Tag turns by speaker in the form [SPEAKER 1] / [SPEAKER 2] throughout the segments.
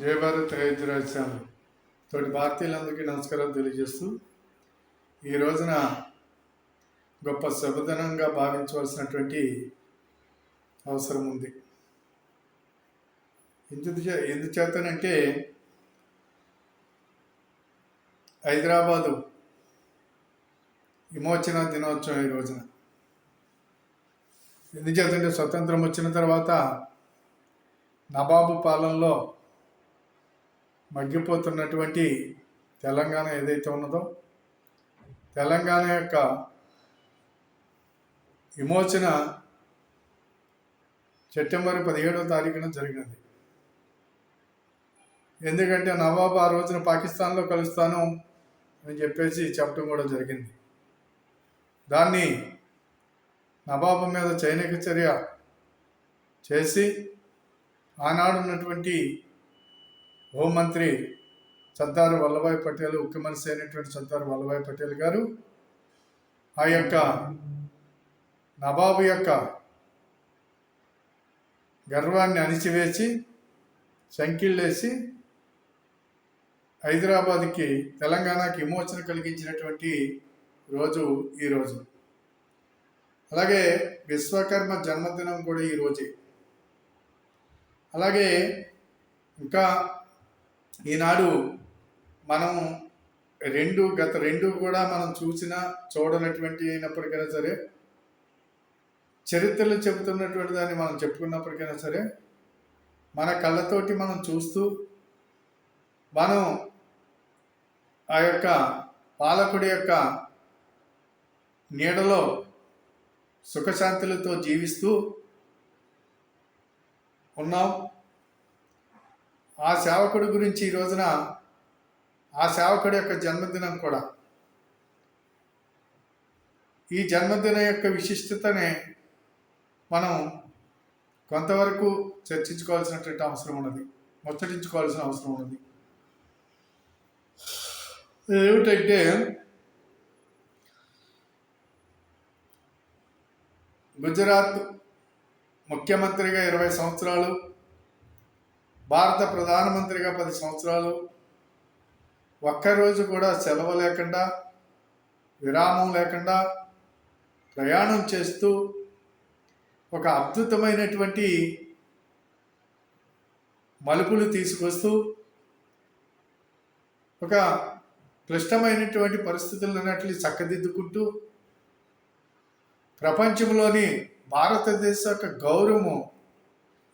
[SPEAKER 1] జయ Bharat Hyderabad channel. తోటి భారతీయులందరికీ నమస్కారం తెలియజేస్తూ ఈ రోజున గొప్ప శుభదనంగా భావించవలసినటువంటి అవసరం ఉంది. ఎందుకు చే- ఎందుచేతనంటే హైదరాబాదు విమోచన దినోత్సవం ఈ రోజున. ఎందుచేతంటే స్వతంత్రం వచ్చిన తర్వాత నవాబు పాలనలో మగ్గిపోతున్నటువంటి తెలంగాణ ఏదైతే ఉన్నదో తెలంగాణ యొక్క విమోచన సెప్టెంబర్ పదిహేడవ తారీఖున జరిగినది. ఎందుకంటే నవాబ్ ఆ రోజున పాకిస్తాన్లో కలుస్తాను అని చెప్పేసి చెప్పడం కూడా జరిగింది. దాన్ని నవాబు మీద సైనిక చర్య చేసి ఆనాడు ఉన్నటువంటి హోంమంత్రి సర్దార్ వల్లభాయ్ పటేల్ ముఖ్యమంత్రి అయినటువంటి సర్దార్ వల్లభాయ్ పటేల్ గారు ఆ యొక్క నవాబు యొక్క గర్వాన్ని అణిచివేసి సంకిళ్ళేసి హైదరాబాద్కి తెలంగాణకి విమోచన కలిగించినటువంటి రోజు ఈ రోజు. అలాగే విశ్వకర్మ జన్మదినం కూడా ఈ అలాగే ఇంకా ఈనాడు మనం రెండు గత రెండు కూడా మనం చూసిన చూడనటువంటి అయినప్పటికైనా సరే చరిత్రలు చెబుతున్నటువంటి దాన్ని మనం చెప్పుకున్నప్పటికైనా సరే మన కళ్ళతోటి మనం చూస్తూ మనం ఆ యొక్క పాలకుడి యొక్క నీడలో సుఖశాంతులతో జీవిస్తూ ఉన్నాం. ఆ సేవకుడి గురించి ఈ రోజున ఆ సేవకుడి యొక్క జన్మదినం కూడా. ఈ జన్మదినం యొక్క విశిష్టతనే మనం కొంతవరకు చర్చించుకోవాల్సినటువంటి అవసరం ఉన్నది. ముచ్చటించుకోవాల్సిన అవసరం ఉన్నది. ఏమిటంటే గుజరాత్ ముఖ్యమంత్రిగా ఇరవై సంవత్సరాలు భారత ప్రధానమంత్రిగా పది సంవత్సరాలు. ఒక్కరోజు కూడా సెలవు లేకుండా విరామం లేకుండా ప్రయాణం చేస్తూ ఒక అద్భుతమైనటువంటి మలుపులు తీసుకొస్తూ ఒక క్లిష్టమైనటువంటి పరిస్థితులు ఉన్నట్లు చక్కదిద్దుకుంటూ ప్రపంచంలోని భారతదేశ యొక్క గౌరవము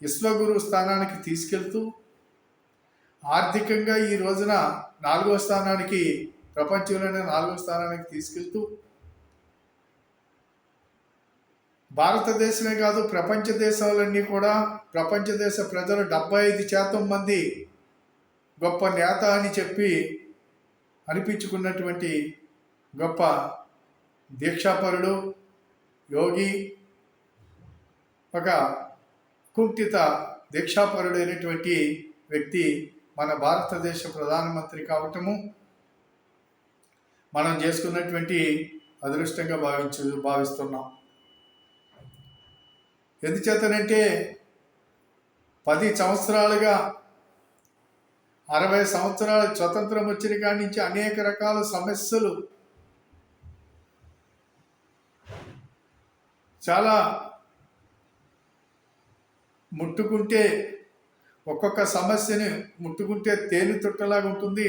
[SPEAKER 1] విశ్వగురు స్థానానికి తీసుకెళ్తూ ఆర్థికంగా ఈ రోజున నాలుగో స్థానానికి ప్రపంచంలోనే నాలుగో స్థానానికి తీసుకెళ్తూ భారతదేశమే కాదు ప్రపంచ దేశాలన్నీ కూడా ప్రపంచ దేశ ప్రజలు డెబ్బై ఐదు శాతం మంది గొప్ప నేత అని చెప్పి అనిపించుకున్నటువంటి గొప్ప దీక్షాపరుడు యోగి ఒక కుంఠిత దీక్షాపరుడైనటువంటి వ్యక్తి మన భారతదేశ ప్రధానమంత్రి కావటము మనం చేసుకున్నటువంటి అదృష్టంగా భావించు భావిస్తున్నాం. ఎందుచేతనంటే పది సంవత్సరాలుగా అరవై సంవత్సరాల స్వతంత్రం వచ్చిన కాడి నుంచి అనేక రకాల సమస్యలు చాలా ముట్టుకుంటే ఒక్కొక్క సమస్యని ముట్టుకుంటే తేలి తుట్టలాగా ఉంటుంది.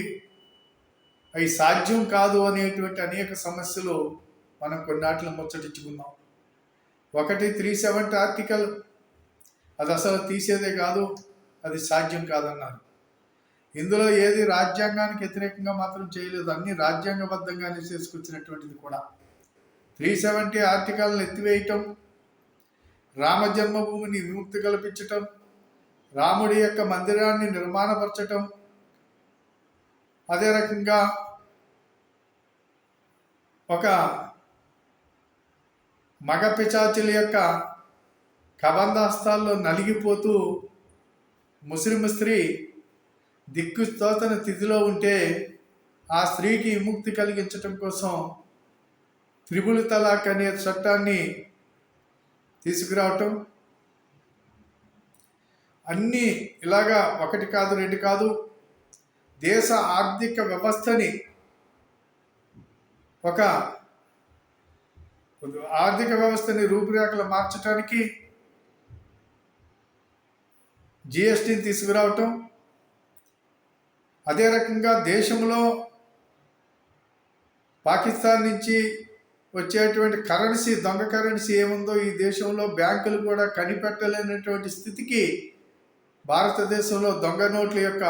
[SPEAKER 1] అవి సాధ్యం కాదు అనేటువంటి అనేక సమస్యలు మనం కొన్నాటిలో ముచ్చటించుకున్నాం ఒకటి త్రీ సెవెంటీ ఆర్టికల్ అది అసలు తీసేదే కాదు అది సాధ్యం కాదన్నారు. ఇందులో ఏది రాజ్యాంగానికి వ్యతిరేకంగా మాత్రం చేయలేదు అన్ని రాజ్యాంగబద్ధంగానే చేసుకొచ్చినటువంటిది కూడా. త్రీ సెవెంటీ ఆర్టికల్ని ఎత్తివేయటం రామ జన్మభూమిని విముక్తి కల్పించటం రాముడి యొక్క మందిరాన్ని నిర్మాణపరచటం. అదే రకంగా ఒక మగ పిచాచుల యొక్క కబంధాస్తాల్లో నలిగిపోతూ ముస్లిం స్త్రీ దిక్కు స్తోతన తిథిలో ఉంటే ఆ స్త్రీకి విముక్తి కలిగించటం కోసం త్రిబుల్ తలాక్ అనే చట్టాన్ని తీసుకురావటం. అన్నీ ఇలాగా ఒకటి కాదు రెండు కాదు. దేశ ఆర్థిక వ్యవస్థని ఒక ఆర్థిక వ్యవస్థని రూపురేఖలు మార్చడానికి జిఎస్టీని తీసుకురావటం. అదే రకంగా దేశంలో పాకిస్తాన్ నుంచి వచ్చేటువంటి కరెన్సీ దొంగ కరెన్సీ ఏముందో ఈ దేశంలో బ్యాంకులు కూడా కనిపెట్టలేనటువంటి స్థితికి భారతదేశంలో దొంగ నోట్ల యొక్క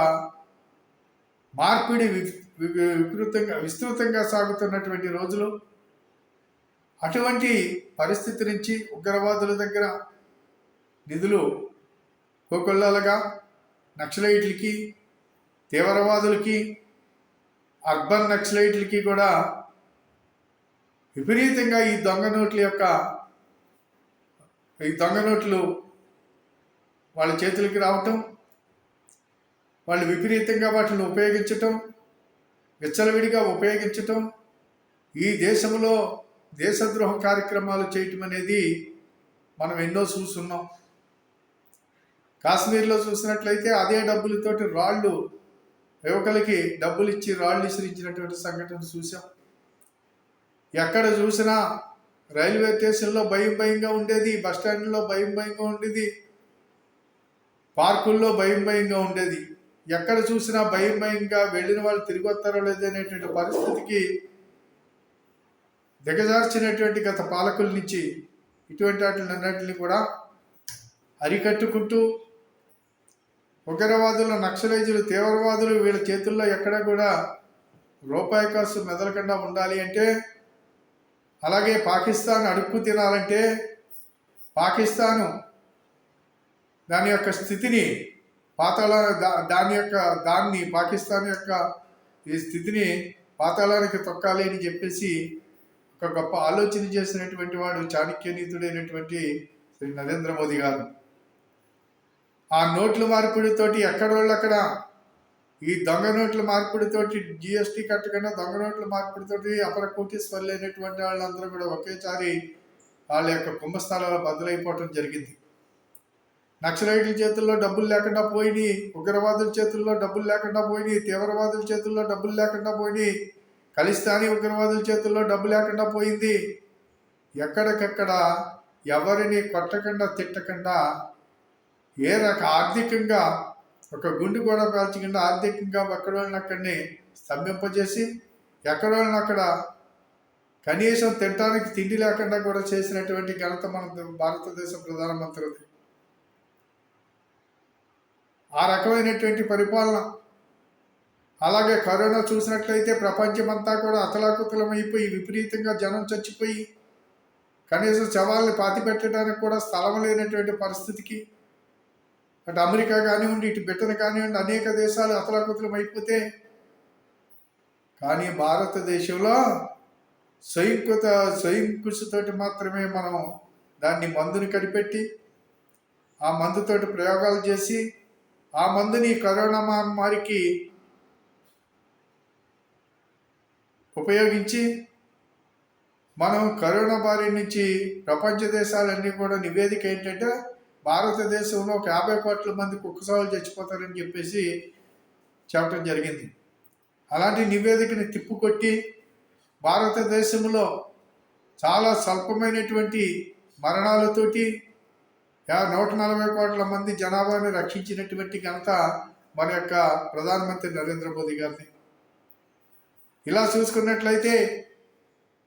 [SPEAKER 1] మార్పిడి వి- వికృతంగా విస్తృతంగా సాగుతున్నటువంటి రోజులు. అటువంటి పరిస్థితి నుంచి ఉగ్రవాదుల దగ్గర నిధులు కోకొల్లలుగా నక్సలైట్లకి తీవ్రవాదులకి అర్బన్ నక్సలైట్లకి కూడా విపరీతంగా ఈ దొంగ నోట్ల యొక్క ఈ దొంగ నోట్లు వాళ్ళ చేతులకి రావటం వాళ్ళు విపరీతంగా వాటిని ఉపయోగించటం విచ్చలవిడిగా ఉపయోగించటం ఈ దేశంలో దేశద్రోహ కార్యక్రమాలు చేయటం అనేది మనం ఎన్నో చూస్తున్నాం. కాశ్మీర్లో చూసినట్లయితే అదే డబ్బులతోటి రాళ్ళు యువకులకి డబ్బులు ఇచ్చి రాళ్ళు విసిరించినటువంటి సంఘటన చూసాం ఎక్కడ చూసినా రైల్వే స్టేషన్లో భయం భయంగా ఉండేది బస్ స్టాండ్లో భయం భయంగా ఉండేది పార్కుల్లో భయం భయంగా ఉండేది. ఎక్కడ చూసినా భయం భయంగా వెళ్ళిన వాళ్ళు తిరిగి వస్తారో లేదనేటువంటి పరిస్థితికి దిగజార్చినటువంటి గత పాలకుల నుంచి ఇటువంటి వాటిని అన్నింటిని కూడా అరికట్టుకుంటూ ఉగ్రవాదులు నక్సలైజులు తీవ్రవాదులు వీళ్ళ చేతుల్లో ఎక్కడ కూడా రూపాయి కాసు మెదలకుండా ఉండాలి అంటే అలాగే పాకిస్తాన్ అడుక్కు తినాలంటే పాకిస్తాను దాని యొక్క స్థితిని పాతాళ దా- దాని యొక్క దాన్ని పాకిస్తాన్ యొక్క ఈ స్థితిని పాతాళానికి తొక్కాలి అని చెప్పేసి ఒక గొప్ప ఆలోచన చేసినటువంటి వాడు చాణక్యనీతుడైనటువంటి శ్రీ నరేంద్ర మోదీ గారు. ఆ నోట్ల మార్పిడితోటి ఎక్కడోళ్ళు అక్కడ ఈ దొంగ నోట్ల మార్పిడితోటి జిఎస్టీ కట్టకుండా దొంగ నోట్ల మార్పిడితోటి అపర కోటీశ్వర్లు అయినటువంటి వాళ్ళందరూ కూడా ఒకేసారి వాళ్ళ యొక్క కుంభస్థలాలు బదులైపోవటం జరిగింది. నక్సలైట్ల చేతుల్లో డబ్బులు లేకుండా పోయినాయి ఉగ్రవాదుల చేతుల్లో డబ్బులు లేకుండా పోయినాయి తీవ్రవాదుల చేతుల్లో డబ్బులు లేకుండా పోయినాయి ఖలిస్తానీ ఉగ్రవాదుల చేతుల్లో డబ్బు లేకుండా పోయింది. ఎక్కడికక్కడ ఎవరిని కొట్టకుండా తిట్టకుండా ఏ రక ఆర్థికంగా ఒక గుండు కూడా పేల్చకుండా ఆర్థికంగా ఎక్కడోళ్ళని అక్కడిని స్తంభింపజేసి ఎక్కడోళ్ళని అక్కడ కనీసం తినడానికి తిండి లేకుండా కూడా చేసినటువంటి ఘనత మన భారతదేశ ప్రధానమంత్రిది ఆ రకమైనటువంటి పరిపాలన. అలాగే కరోనా చూసినట్లయితే ప్రపంచమంతా కూడా అతలాకుతలమైపోయి విపరీతంగా జనం చచ్చిపోయి కనీసం శవాల్ని పాతి పెట్టడానికి కూడా స్థలం లేనటువంటి పరిస్థితికి అటు అమెరికా కానివ్వండి ఇటు బ్రిటన్ కానివ్వండి అనేక దేశాలు అతలాకుతలం అయిపోతే కానీ భారతదేశంలో స్వయంకృత స్వయం కృషితోటి మాత్రమే మనం దాన్ని మందుని కనిపెట్టి ఆ మందుతోటి ప్రయోగాలు చేసి ఆ మందుని కరోనా మహమ్మారికి ఉపయోగించి మనం కరోనా బారి నుంచి ప్రపంచ దేశాలన్నీ కూడా నివేదిక ఏంటంటే భారతదేశంలో ఒక యాభై కోట్ల మంది కుక్కసావులు చచ్చిపోతారని చెప్పేసి చెప్పడం జరిగింది. అలాంటి నివేదికని తిప్పుకొట్టి భారతదేశంలో చాలా స్వల్పమైనటువంటి మరణాలతోటి నూట నలభై కోట్ల మంది జనాభాని రక్షించినటువంటి ఘనత మన యొక్క ప్రధానమంత్రి నరేంద్ర మోదీ గారిది. ఇలా చూసుకున్నట్లయితే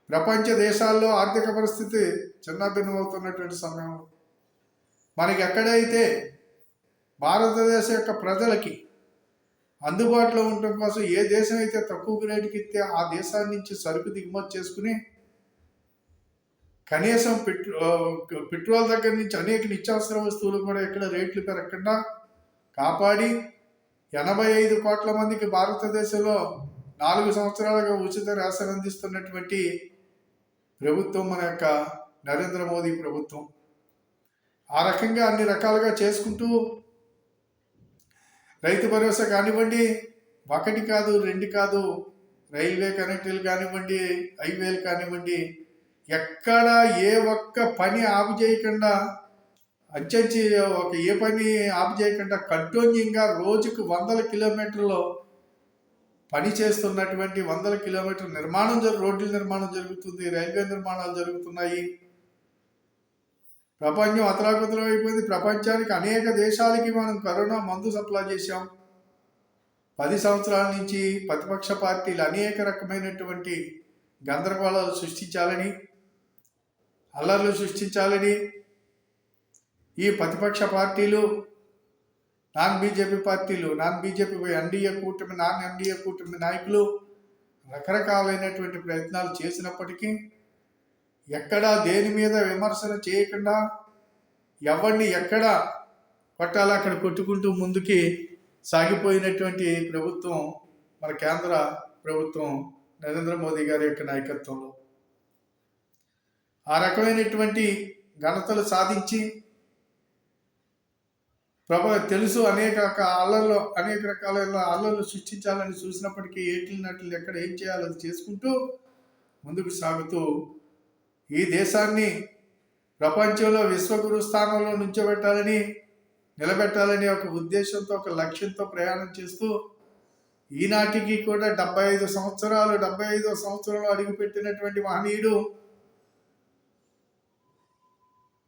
[SPEAKER 1] ప్రపంచ దేశాల్లో ఆర్థిక పరిస్థితి చిన్నాభిన్నమవుతున్నటువంటి సమయంలో మనకి ఎక్కడైతే భారతదేశం యొక్క ప్రజలకి అందుబాటులో ఉండటం కోసం ఏ దేశం అయితే తక్కువ రేటుకి ఇస్తే ఆ దేశాన్ని నుంచి సరుకు దిగుమతి చేసుకుని కనీసం పెట్రో పెట్రోల్ దగ్గర నుంచి అనేక నిత్యావసర వస్తువులు కూడా ఎక్కడ రేట్లు పెరగకుండా కాపాడి ఎనభై ఐదు కోట్ల మందికి భారతదేశంలో నాలుగు సంవత్సరాలుగా ఉచిత రేషన్ అందిస్తున్నటువంటి ప్రభుత్వం మన యొక్క నరేంద్ర మోదీ ప్రభుత్వం. ఆ రకంగా అన్ని రకాలుగా చేసుకుంటూ రైతు భరోసా కానివ్వండి ఒకటి కాదు రెండు కాదు రైల్వే కనెక్టర్లు కానివ్వండి హైవేలు కానివ్వండి ఎక్కడ ఏ ఒక్క పని ఆపు చేయకుండా అంచెంచి ఒక ఏ పని ఆపు చేయకుండా కంటిన్యూగా రోజుకు వందల కిలోమీటర్లు పని చేస్తున్నటువంటి వందల కిలోమీటర్ నిర్మాణం జరు రోడ్ల నిర్మాణం జరుగుతుంది రైల్వే నిర్మాణాలు జరుగుతున్నాయి. ప్రపంచం అతలాకుతలం అయిపోయింది. ప్రపంచానికి అనేక దేశాలకి మనం కరోనా మందు సప్లై చేశాం. పది సంవత్సరాల నుంచి ప్రతిపక్ష పార్టీలు అనేక రకమైనటువంటి గందరగోళాలు సృష్టించాలని అల్లర్లు సృష్టించాలని ఈ ప్రతిపక్ష పార్టీలు నాన్ బీజేపీ పార్టీలు నాన్ బీజేపీ ఎన్డీఏ కూటమి నాన్ ఎన్డీఏ కూటమి నాయకులు రకరకాలైనటువంటి ప్రయత్నాలు చేసినప్పటికీ ఎక్కడా దేని మీద విమర్శన చేయకుండా ఎవరిని ఎక్కడ కొట్టాలో అక్కడ కొట్టుకుంటూ ముందుకి సాగిపోయినటువంటి ప్రభుత్వం మన కేంద్ర ప్రభుత్వం నరేంద్ర మోదీ గారి యొక్క నాయకత్వంలో. ఆ రకమైనటువంటి ఘనతలు సాధించి ప్రభ తెలుసు అనేక రక- అల్లర్లు అనేక రకాల అల్లర్లు సృష్టించాలని చూసినప్పటికీ ఏటిల్ నట్లు ఎక్కడ ఏం చేయాలో అది చేసుకుంటూ ముందుకు సాగుతూ ఈ దేశాన్ని ప్రపంచంలో విశ్వగురు స్థానంలో నుంచోబెట్టాలని నిలబెట్టాలని ఒక ఉద్దేశంతో ఒక లక్ష్యంతో ప్రయాణం చేస్తూ ఈనాటికి కూడా డెబ్బై ఐదు సంవత్సరాలు డెబ్బై ఐదో సంవత్సరంలో అడుగుపెట్టినటువంటి మహనీయుడు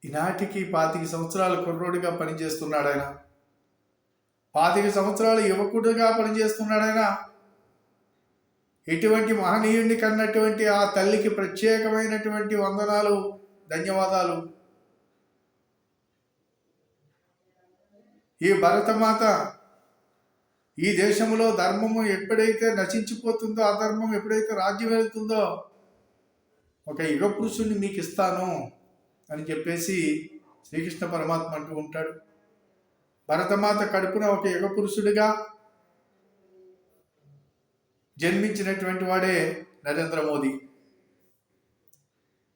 [SPEAKER 1] ఈనాటికి పాతిక సంవత్సరాల కుర్రోడిగా పనిచేస్తున్నాడు ఆయన పాతిక సంవత్సరాల యువకుడిగా పనిచేస్తున్నాడు ఆయన ఇటువంటి మహనీయుడిని కన్నటువంటి ఆ తల్లికి ప్రత్యేకమైనటువంటి వందనాలు ధన్యవాదాలు. ఈ భరతమాత ఈ దేశంలో ధర్మము ఎప్పుడైతే నశించిపోతుందో అధర్మం ఎప్పుడైతే రాజ్యం వెళ్తుందో ఒక యుగ పురుషుణ్ణి మీకు ఇస్తాను అని చెప్పేసి శ్రీకృష్ణ పరమాత్మ అంటూ ఉంటాడు. భరతమాత కడుపున ఒక యుగ పురుషుడిగా జన్మించినటువంటి వాడే నరేంద్ర మోదీ.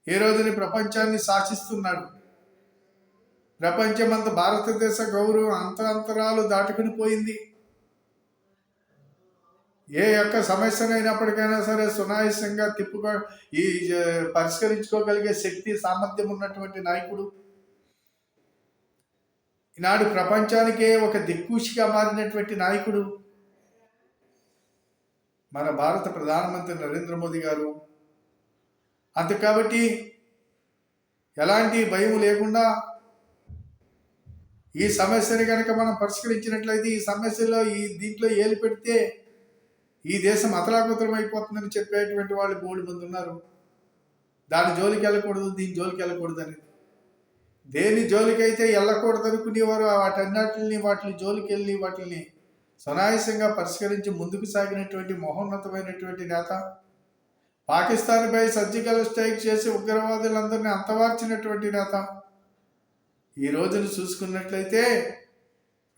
[SPEAKER 1] ఏ రోజుని ప్రపంచాన్ని శాసిస్తున్నాడు? ప్రపంచమంత భారతదేశ గౌరవం అంతరంతరాలు దాటుకుని పోయింది. ఏ యొక్క సమస్యనైనప్పటికైనా సరే సునాయాసంగా తిప్పుకో ఈ పరిష్కరించుకోగలిగే శక్తి సామర్థ్యం ఉన్నటువంటి నాయకుడు. ఈనాడు ప్రపంచానికే ఒక దిక్కుషిగా మారినటువంటి నాయకుడు. మన భారత ప్రధానమంత్రి నరేంద్ర మోదీ గారు. అంతే కాబట్టి ఎలాంటి భయం లేకుండా ఈ సమస్యని కనుక మనం పరిష్కరించినట్లయితే ఈ సమస్యలో ఈ దీంట్లో ఏలు పెడితే ఈ దేశం అతలాకుతలం అయిపోతుందని చెప్పేటువంటి వాళ్ళు మూడు మంది ఉన్నారు. దాని జోలికి వెళ్ళకూడదు దీని జోలికి వెళ్ళకూడదు అనేది. దేని జోలికైతే వెళ్ళకూడదు అనుకునేవారు వాటన్నిటిని వాటిని జోలికి వెళ్ళి వాటిని సునాయాసంగా పరిష్కరించి ముందుకు సాగినటువంటి మహోన్నతమైనటువంటి నేత పాకిస్తాన్పై సర్జికల్ స్ట్రైక్ చేసి ఉగ్రవాదులందరినీ అంతవార్చినటువంటి నేత. ఈ రోజును చూసుకున్నట్లయితే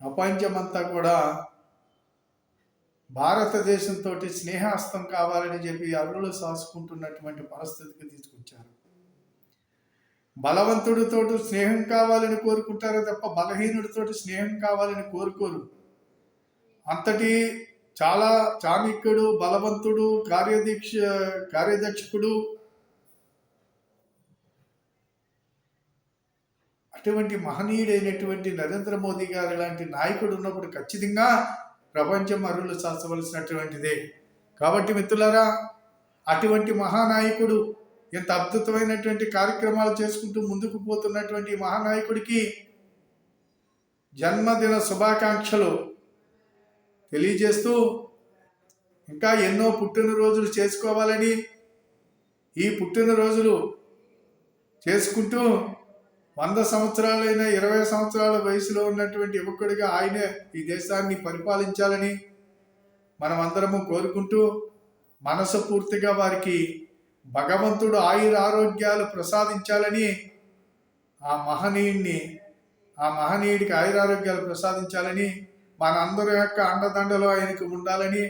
[SPEAKER 1] ప్రపంచమంతా కూడా భారతదేశంతో స్నేహాస్తం కావాలని చెప్పి అరువులు సాసుకుంటున్నటువంటి పరిస్థితికి తీసుకొచ్చారు. బలవంతుడితో స్నేహం కావాలని కోరుకుంటారు తప్ప బలహీనుడితో స్నేహం కావాలని కోరుకోరు. అంతటి చాలా చాణక్యుడు బలవంతుడు కార్యదీక్ష కార్యదక్షకుడు. అటువంటి మహనీయుడైనటువంటి నరేంద్ర మోదీ గారు ఇలాంటి నాయకుడు ఉన్నప్పుడు ఖచ్చితంగా ప్రపంచం అరులు చాచవలసినటువంటిదే కాబట్టి మిత్రులారా అటువంటి మహానాయకుడు ఎంత అద్భుతమైనటువంటి కార్యక్రమాలు చేసుకుంటూ ముందుకు పోతున్నటువంటి మహానాయకుడికి జన్మదిన శుభాకాంక్షలు. తెలియజేస్తూ ఇంకా ఎన్నో పుట్టినరోజులు చేసుకోవాలని ఈ పుట్టినరోజులు చేసుకుంటూ వంద సంవత్సరాలైన ఇరవై సంవత్సరాల వయసులో ఉన్నటువంటి యువకుడిగా ఆయనే ఈ దేశాన్ని పరిపాలించాలని మనం అందరము కోరుకుంటూ మనసు పూర్తిగా వారికి భగవంతుడు ఆయుర ఆరోగ్యాలు ప్రసాదించాలని ఆ మహనీయుణ్ణి ఆ మహనీయుడికి ఆయురారోగ్యాలు ప్రసాదించాలని మన అందరి యొక్క అండదండలు ఆయనకు ఉండాలని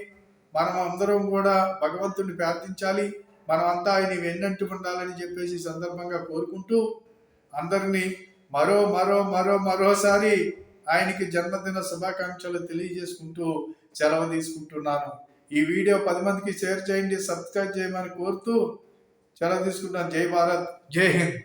[SPEAKER 1] మనం అందరం కూడా భగవంతుడిని ప్రార్థించాలి. మనమంతా ఆయన వెన్నంటి ఉండాలని చెప్పేసి సందర్భంగా కోరుకుంటూ అందరినీ మరో మరో మరో మరోసారి ఆయనకి జన్మదిన శుభాకాంక్షలు తెలియజేసుకుంటూ సెలవు తీసుకుంటున్నాను. ఈ వీడియో పది మందికి షేర్ చేయండి సబ్స్క్రైబ్ చేయమని కోరుతూ సెలవు తీసుకుంటాను జై భారత్ జై హింద్.